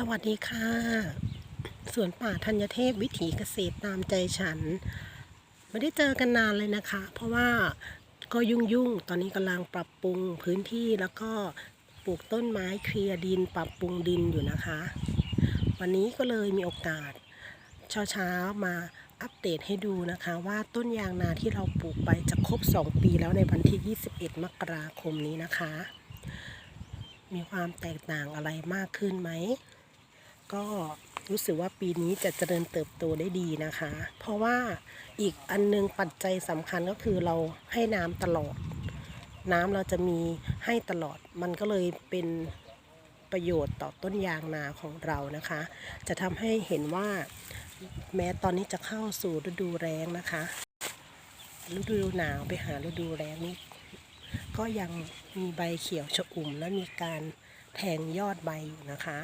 สวัสดีค่ะ สวนป่าธัญเทพวิถีเกษตรตามใจฉัน ไม่ได้เจอกันนานเลยนะคะ เพราะว่าก็ยุ่งยุ่งๆตอนนี้กำลังปรับปรุงพื้นที่แล้วก็ปลูกต้นไม้เคลียร์ดิน ปรับปรุงดินอยู่นะคะ วันนี้ก็เลยมีโอกาสเช้าๆมาอัปเดตให้ดูนะคะ ว่าต้นยางนาที่เราปลูกไปจะครบ 2 ปีแล้วในวันที่ 21 มกราคมนี้นะคะ มีความแตกต่างอะไรมากขึ้นไหม ก็รู้สึกว่าปีนี้จะเจริญเติบโตได้ดีนะคะ เพราะว่าอีกอันนึงปัจจัยสำคัญก็คือเราให้น้ำตลอด น้ำเราจะมีให้ตลอด มันก็เลยเป็นประโยชน์ต่อต้นยางนาของเรานะคะ จะทำให้เห็นว่าแม้ตอนนี้จะเข้าสู่ฤดูแล้งนะคะ ฤดูหนาวไปหาฤดูแล้งนี่ก็ยังมีใบเขียวชอุ่มและมีการแทงยอดใบอยู่นะคะ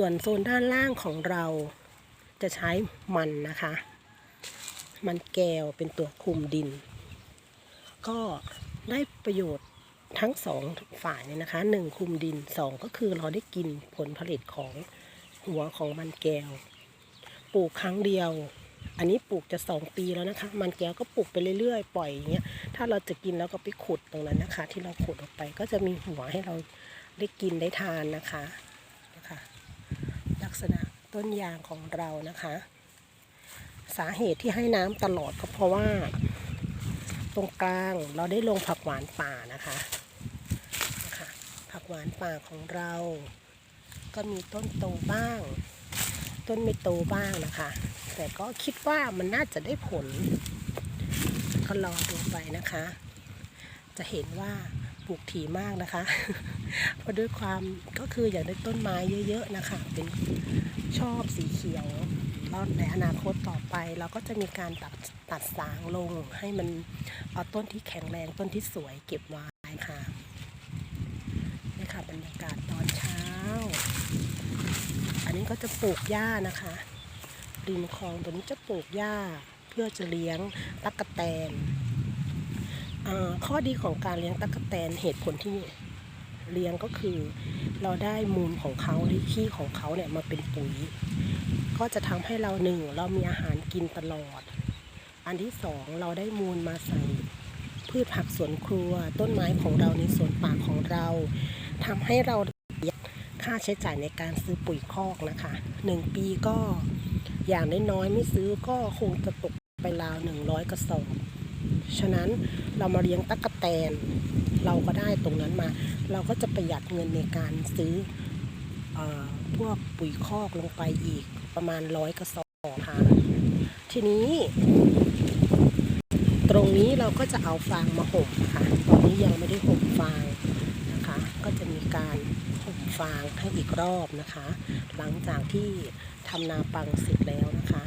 ส่วนโซนด้านล่างของเราจะใช้มันนะคะ มันแก้วเป็นตัวคุมดิน ก็ได้ประโยชน์ทั้งสองฝ่ายเนี่ยนะคะหนึ่งคุมดินสองก็คือเราได้กินผลผลิตของหัวของมันแก้ว ปลูกครั้งเดียว อันนี้ปลูกจะสองปีแล้วนะคะ มันแก้วก็ปลูกไปเรื่อยๆ ปล่อยอย่างเงี้ยถ้าเราจะกินแล้วก็ไปขุดตรงนั้นนะคะ ที่เราขุดออกไปก็จะมีหัวให้เราได้กินได้ทานนะคะ ษณะต้นยางของเรานะคะ สาเหตุที่ให้น้ำตลอดก็เพราะว่า ตรงกลางเราได้ลงผักหวานป่านะคะนะคะผักหวานป่าของเรา ก็มีต้นโตบ้าง ต้นไม่โตบ้างนะคะ แต่ก็คิดว่ามันน่าจะได้ผล ก็รอดูไปนะคะ จะเห็นว่าปลูกถี่มากนะคะ เพราะด้วยความก็คืออยากได้ต้นไม้เยอะ ๆ นะคะ เป็นชอบสีเขียวแล้วในอนาคตต่อไปเราก็จะมีการตัดตัดสางลงให้มันเอาต้นที่แข็งแรงต้นที่สวยเก็บไว้ค่ะนี่ค่ะบรรยากาศตอนเช้า อันนี้ก็จะปลูกหญ้านะคะริมคลองตัวนี้จะปลูกหญ้าเพื่อจะเลี้ยงตั๊กแตนข้อดีของการเลี้ยงตั๊กแตนเหตุผลที่ เลี้ยงก็คือ เราได้มูลของเขาหรือขี้ของเขาเนี่ยมาเป็นปุ๋ย ก็จะทำให้เราหนึ่งเรามีอาหารกินตลอด อันที่สองเราได้มูลมาใส่พืชผักสวนครัว ต้นไม้ของเราในสวนป่าของเราทำให้เราประหยัดค่าใช้จ่ายในการซื้อปุ๋ยคอกนะคะหนึ่งปีก็อย่างน้อยๆไม่ซื้อก็คงจะตกไปราวหนึ่งร้อยกระสอบฉะนั้นเรามาเลี้ยงตั๊กแตน เราก็ได้ตรงนั้นมา เราก็จะประหยัดเงินในการซื้ออพวกปุ๋ยคอกลงไปอีกประมาณร้อยกระสอบค่ะทีนี้ตรงนี้เราก็จะเอาฟางมาห่มค่ะ ตอนนี้ยังไม่ได้ห่มฟางนะคะ ก็จะมีการห่มฟางให้อีกรอบนะคะ หลังจากที่ทำนาปังเสร็จแล้วนะคะ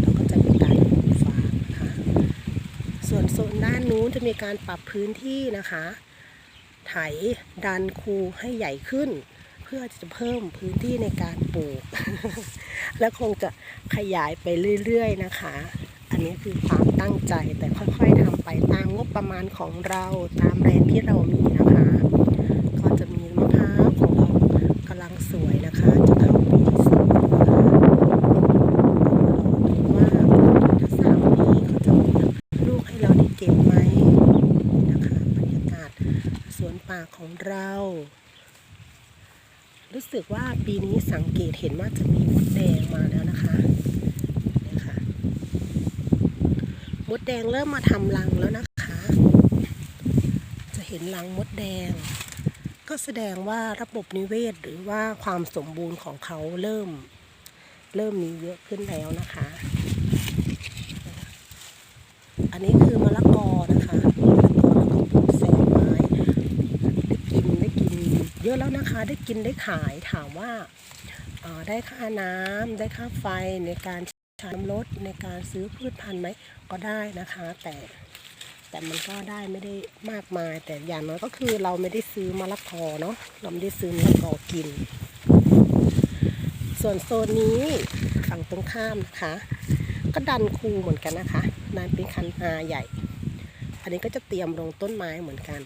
เราก็จะมีการห่มฟางนะคะส่วนโซนด้านนู้นจะมีการปรับพื้นที่นะคะ ไถดันคูให้ใหญ่ขึ้น เพื่อจะเพิ่มพื้นที่ในการปลูก และคงจะขยายไปเรื่อยๆนะคะ อันนี้คือความตั้งใจแต่ค่อยๆทำไปตามงบประมาณของเราตามแรงที่เรามีนะคะ ก็จะมีมะพร้าวของเรากำลังสวยนะคะ จะเข้าปีที่สองนะคะว่าถ้าสามปีเขาจะมีลูกให้เราได้เก็บไหมนะคะบรรยากาศสวนป่าของเรา รู้ สึกว่าปีนี้สังเกตเห็นว่าจะมีมดแดงมาแล้วนะคะเนี่ยค่ะมดแดงเริ่มมาทำรังแล้วนะคะ จะเห็นรังมดแดง ก็แสดงว่าระบบนิเวศหรือว่าความสมบูรณ์ของเขาเริ่ม เริ่มมีเยอะขึ้นแล้วนะคะ อันนี้คือมะละกอนะคะมะละกอแล้วก็ปลูกแซมไม้ได้กินได้กิน เยอะแล้วนะคะได้กินได้ขายถามว่าได้ค่าน้ำได้ค่าไฟในการใช้น้ำรถในการซื้อพืชพันธุ์ไหมก็ได้นะคะ แต่แต่มันก็ได้ไม่ได้มากมาย แต่อย่างน้อยก็คือเราไม่ได้ซื้อมะละกอเนาะเราไม่ได้ซื้อมะละกอกิน ส่วนโซนนี้ฝั่งตรงข้ามนะคะ ก็ดันคูเหมือนกันนะคะนันเป็นคันนาใหญ่ อันนี้ก็จะเตรียมลงต้นไม้เหมือนกัน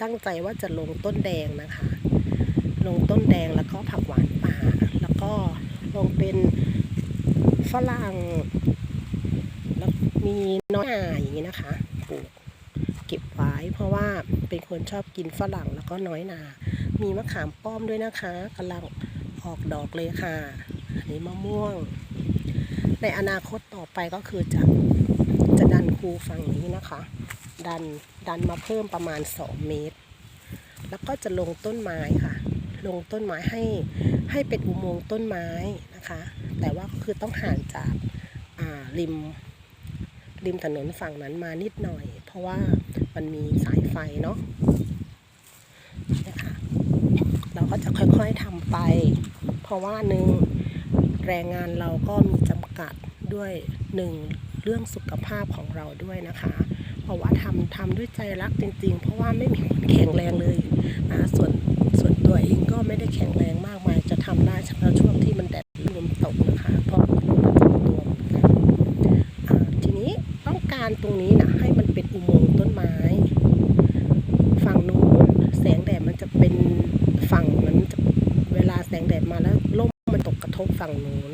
ตั้งใจว่าจะลงต้นแดงนะคะ ลงต้นแดงแล้วก็ผักหวานป่า แล้วก็ลงเป็นฝรั่งแล้วมีน้อยหน่าอย่างนี้นะคะปลูกเก็บไว้ เพราะว่าเป็นคนชอบกินฝรั่งแล้วก็น้อยหนา มีมะขามป้อมด้วยนะคะกำลังออกดอกเลยค่ะอันนี้มะม่วง ในอนาคตต่อไปก็คือจะจะดันคูฝั่งนี้นะคะ ดันดันมาเพิ่มประมาณ 2 เมตร แล้วก็จะลงต้นไม้ค่ะ ลงต้นไม้ให้ให้เป็นอุโมงค์ต้นไม้นะคะ แต่ว่าคือต้องห่างจาการิมริมถนนฝั่งนั้นมานิดหน่อย เพราะว่ามันมีสายไฟเนาะนะคะเราก็จะค่อยๆทำไป เพราะว่าหนึ่งแรงงานเราก็มีจำกัดด้วยหนึ่งเรื่องสุขภาพของเราด้วยนะคะ เพราะว่าทำทำด้วยใจรักจริง ๆ เพราะว่าไม่มีคนแข็งแรงเลยนะส่วน ตัวเองก็ไม่ได้แข็งแรงมากมาย จะทำได้เฉพาะช่วงที่มันแดดลมตกนะคะเพราะเป็นโรคประจำตัวเหมือนกันทีนี้ต้องการตรงนี้นะให้มันเป็นอุโมงค์ต้นไม้ ฝั่งนู้นแสงแดดมันจะเป็นฝั่งมันจะเวลาแสงแดดมาแล้วล่มมันตกกระทบฝั่งนู้น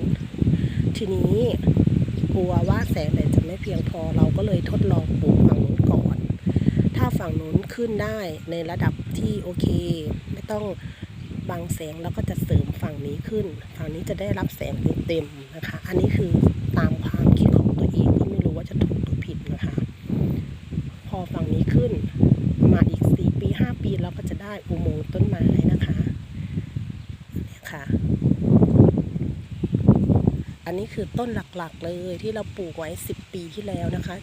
ทีนี้กลัวว่าแสงแดดจะไม่เพียงพอเราก็เลยทดลองปลูกฝั่งนู้นก่อน ถ้าฝั่งนู้นขึ้นได้ในระดับที่โอเค ต้องบังแสงเราก็จะเสริมฝั่งนี้ขึ้น ฝั่งนี้จะได้รับแสงเต็มๆนะคะ อันนี้คือตามความคิดของตัวเองก็ไม่รู้ว่าจะถูกหรือผิดนะคะ พอฝั่งนี้ขึ้นมาอีกสี่ปีห้าปีเราก็จะได้อุโมงค์ต้นไม้นะคะนี่ค่ะ อันนี้คือต้นหลักๆเลยที่เราปลูกไว้สิบปีที่แล้วนะคะ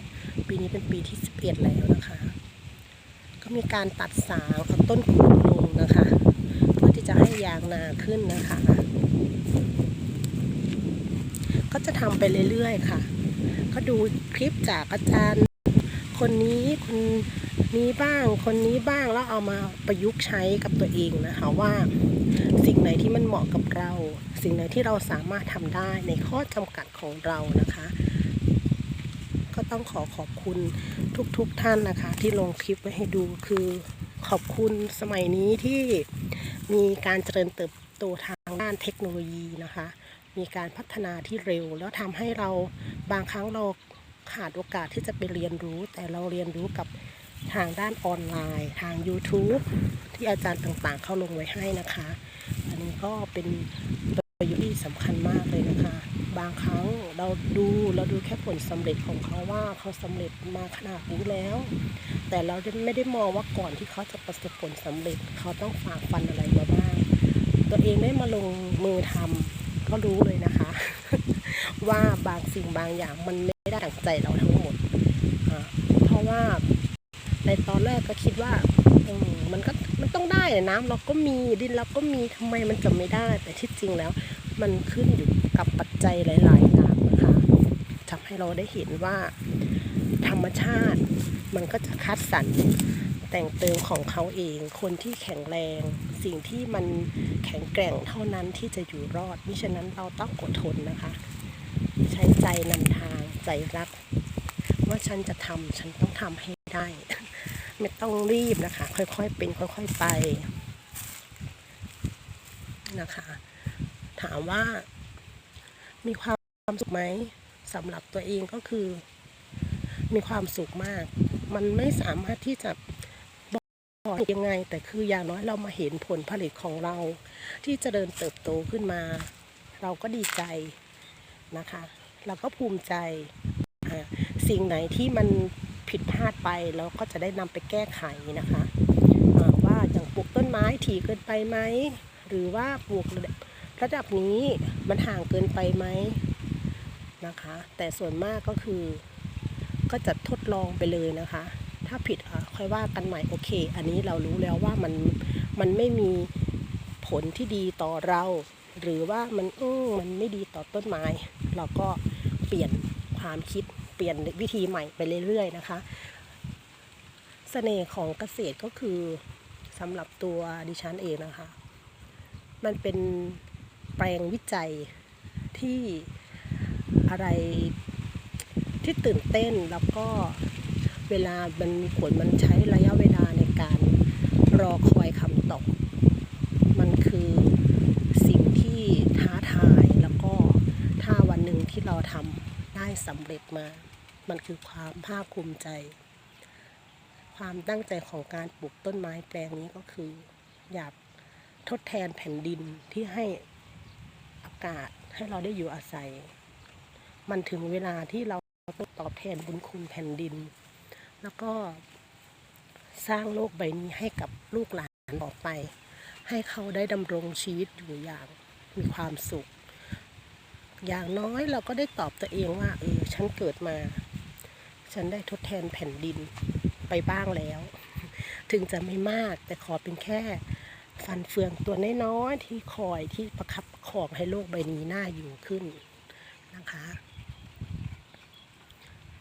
ปีนี้เป็นปีที่สิบเอ็ดแล้วนะคะ ก็มีการตัดสางเอาต้นขุดลงนะคะ จะให้ยางนาขึ้นนะคะ ก็จะทำไปเรื่อยๆค่ะ ก็ดูคลิปจากอาจารย์ คนนี้คนนี้บ้าง คนนี้บ้างแล้วเอามาประยุกต์ใช้กับตัวเองนะคะว่าสิ่งไหนที่มันเหมาะกับเรา สิ่งไหนที่เราสามารถทำได้ในข้อจำกัดของเรานะคะ ก็ต้องขอขอบคุณทุกๆทท่านนะคะ ที่ลงคลิปไว้ให้ดูคือขอบคุณสมัยนี้ที่ มีการเจริญเติบโตทางด้านเทคโนโลยีนะคะ มีการพัฒนาที่เร็ว แล้วทำให้เราบางครั้งเราขาดโอกาสที่จะไปเรียนรู้ แต่เราเรียนรู้กับทางด้านออนไลน์ ทาง YouTube ที่อาจารย์ต่างๆ เข้าลงไว้ให้นะคะ อันนี้ก็เป็นประโยชน์ที่สำคัญมากเลยนะคะ บางครั้งเราดูเราดูแค่ผลสำเร็จของเขาว่าเขาสำเร็จมาขนาดนี้แล้ว แต่เราไม่ได้มองว่าก่อนที่เขาจะประสบผลสำเร็จ เขาต้องฝ่าฟันอะไรมาบ้าง ตัวเองได้มาลงมือทำก็รู้เลยนะคะ ว่าบางสิ่งบางอย่างมันไม่ได้ดังใจเราทั้งหมด เพราะว่าในตอนแรกก็คิดว่ามมันก็มันต้องได้อะน้ำเราก็มีดินเราก็มีทำไมมันจะไม่ได้แต่ที่จริงแล้ว มันขึ้นอยู่กับปัจจัยหลาย ๆ อย่างนะคะทำให้เราได้เห็นว่า ธรรมชาติมันก็จะคัดสรรแต่งเติมของเขาเอง คนที่แข็งแรง สิ่งที่มันแข็งแกร่งเท่านั้นที่จะอยู่รอดมิฉะนั้นเราต้องอดทนนะคะ ใช้ใจนำทางใจรัก ว่าฉันจะทำฉันต้องทำให้ได้ ไม่ต้องรีบนะคะ ค่อยๆเป็นค่อย ๆไปนะคะ ถามว่า มีความสุขไหมสำหรับตัวเองก็คือ มีความสุขมาก มันไม่สามารถที่จะบอกยังไง แต่คืออย่างน้อยเรามาเห็นผลผลิตของเรา ที่จเจริญเติบโตขึ้นมา เราก็ดีใจนะคะ เราก็ภูมิใจ สิ่งไหนที่มันผิดพลาดไปเราก็จะได้นำไปแก้ไขนะคะ ว่าอย่างปลูกต้นไม้ถี่เกินไปไหม หรือว่าปลูก ระดับนี้มันห่างเกินไปไหมนะคะ แต่ส่วนมากก็คือ ก็จะทดลองไปเลยนะคะ ถ้าผิดอะค่อยว่ากันใหม่โอเค อันนี้เรารู้แล้วว่ามันมันไม่มีผลที่ดีต่อเรา หรือว่ามันอืมมันไม่ดีต่อต้นไม้ เราก็เปลี่ยนความคิดเปลี่ยนวิธีใหม่ไปเรื่อยๆนะคะเสน่ห์ของเกษตรก็คือสำหรับตัวดิฉันเองนะคะ มันเป็น ปลงวิจัยที่อะไรที่ตื่นเต้นแล้วก็เวลามันมีผลมันใช้ระยะเวลาในการรอคอยคำตอบมันคือสิ่งที่ท้าทายแล้วก็ถ้าวันหนึ่งที่เราทำได้สำเร็จมา มันคือความภาคภูมิใจ ความตั้งใจของการปลูกต้นไม้แปลงนี้ก็คือ อยากทดแทนแผ่นดินที่ให้ากาศให้เราได้อยู่อาศัย มันถึงเวลาที่เราต้องตอบแทนบุญคุณแผ่นดิน แล้วก็สร้างโลกใบนี้ให้กับลูกหลานต่อไป ให้เขาได้ดำรงชีวิตอยู่อย่างมีความสุข อย่างน้อยเราก็ได้ตอบตัวเองว่าเออฉันเกิดมา ฉันได้ทดแทนแผ่นดินไปบ้างแล้ว ถึงจะไม่มากแต่ขอเป็นแค่ฟันเฟืองตัวน้อยๆที่คอยที่ประคับ ประคองให้โลกใบนี้น่าอยู่ขึ้นนะคะ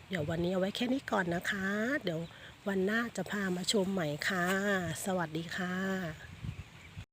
เดี๋ยววันนี้เอาไว้แค่นี้ก่อนนะคะ เดี๋ยววันหน้าจะพามาชมใหม่ค่ะ สวัสดีค่ะ